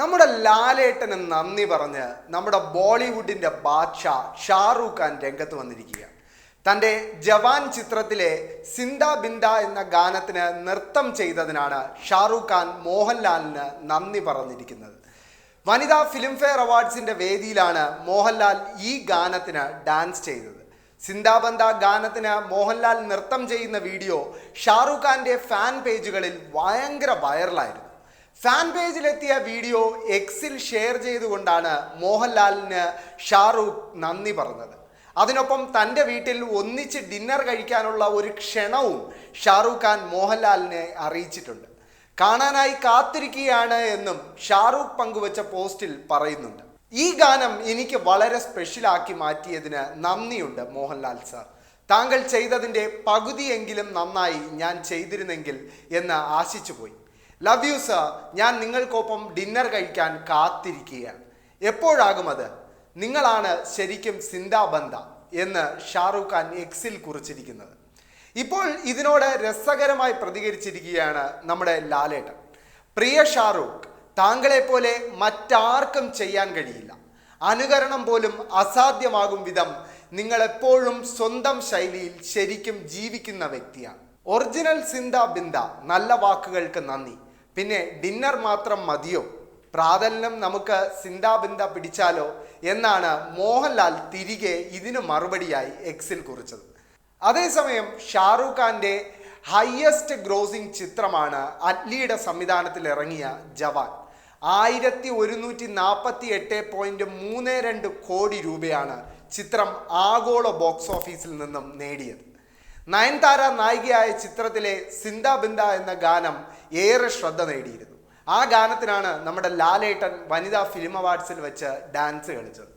നമ്മുടെ ലാലേട്ടന് നന്ദി പറഞ്ഞ് നമ്മുടെ ബോളിവുഡിന്റെ ബാദ്ഷാ ഷാറൂഖ് ഖാൻ രംഗത്ത് വന്നിരിക്കുക തന്റെ ജവാൻ ചിത്രത്തിലെ സിന്ദ ബിന്ദ എന്ന ഗാനത്തിന് നൃത്തം ചെയ്തതിനാണ് ഷാറൂഖ് ഖാൻ മോഹൻലാലിന് നന്ദി പറഞ്ഞിരിക്കുന്നത്. വനിതാ ഫിലിംഫെയർ അവാർഡ്സിന്റെ വേദിയിലാണ് മോഹൻലാൽ ഈ ഗാനത്തിന് ഡാൻസ് ചെയ്തത്. സിന്ദാബന്ദ ഗാനത്തിന് മോഹൻലാൽ നൃത്തം ചെയ്യുന്ന വീഡിയോ ഷാറൂഖ് ഖാന്റെ ഫാൻ പേജുകളിൽ ഭയങ്കര വൈറലായിരുന്നു ഫാൻ പേജിലെത്തിയ വീഡിയോ എക്സിൽ ഷെയർ ചെയ്തുകൊണ്ടാണ് മോഹൻലാലിന് ഷാറൂഖ് നന്ദി പറഞ്ഞത്. അതിനൊപ്പം തന്റെ വീട്ടിൽ ഒന്നിച്ച് ഡിന്നർ കഴിക്കാനുള്ള ഒരു ക്ഷണവും ഷാറൂഖ് ഖാൻ മോഹൻലാലിനെ അറിയിച്ചിട്ടുണ്ട്. കാണാനായി കാത്തിരിക്കുകയാണ് എന്നും ഷാറൂഖ് പങ്കുവച്ച പോസ്റ്റിൽ പറയുന്നുണ്ട്. ഈ ഗാനം എനിക്ക് വളരെ സ്പെഷ്യലാക്കി മാറ്റിയതിന് നന്ദിയുണ്ട് മോഹൻലാൽ സാർ. താങ്കൾ ചെയ്തതിന്റെ പകുതിയെങ്കിലും നന്നായി ഞാൻ ചെയ്തിരുന്നെങ്കിൽ എന്ന് ആശിച്ചു പോയി ലവ് യു സർ ഞാൻ നിങ്ങൾക്കൊപ്പം ഡിന്നർ കഴിക്കാൻ കാത്തിരിക്കുകയാണ്. എപ്പോഴാകും അത്? നിങ്ങളാണ് ശരിക്കും സിന്ദാബന്ദ എന്ന് ഷാറൂഖ് ഖാൻ എക്സിൽ കുറിച്ചിരിക്കുന്നത്. ഇപ്പോൾ ഇതിനോട് രസകരമായി പ്രതികരിച്ചിരിക്കുകയാണ് നമ്മുടെ ലാലേട്ടൻ. പ്രിയ ഷാറൂഖ് താങ്കളെ പോലെ മറ്റാർക്കും ചെയ്യാൻ കഴിയില്ല. അനുകരണം പോലും അസാധ്യമാകും വിധം നിങ്ങൾ എപ്പോഴും സ്വന്തം ശൈലിയിൽ ശരിക്കും ജീവിക്കുന്ന വ്യക്തിയാണ്. ഒറിജിനൽ സിന്ത ബിന്ദ നല്ല വാക്കുകൾക്ക് നന്ദി. പിന്നെ ഡിന്നർ മാത്രം മതിയോ? പ്രാതലിനും നമുക്ക് സിന്ദാബിന്ദ പിടിച്ചാലോ? എന്നാണ് മോഹൻലാൽ തിരികെ ഇതിന് മറുപടിയായി എക്സിൽ കുറിച്ചത്. അതേസമയം ഷാറൂഖ് ഖാന്റെ ഹയസ്റ്റ് ഗ്രോസിംഗ് ചിത്രമാണ് അറ്റ്ലിയുടെ സംവിധാനത്തിൽ ഇറങ്ങിയ ജവാൻ. ആയിരത്തി ഒരുന്നൂറ്റി നാൽപ്പത്തി എട്ട് പോയിന്റ് മൂന്ന് രണ്ട് കോടി രൂപയാണ് ചിത്രം ആഗോള ബോക്സ് ഓഫീസിൽ നിന്നും നേടിയത്. നയൻതാര നായികയായ ചിത്രത്തിലെ സിന്ദ ബിന്ദ എന്ന ഗാനം ഏറെ ശ്രദ്ധ നേടിയിരുന്നു. ആ ഗാനത്തിനാണ് നമ്മുടെ ലാലേട്ടൻ വനിതാ ഫിലിം അവാർഡ്സിൽ വെച്ച് ഡാൻസ് കളിച്ചത്.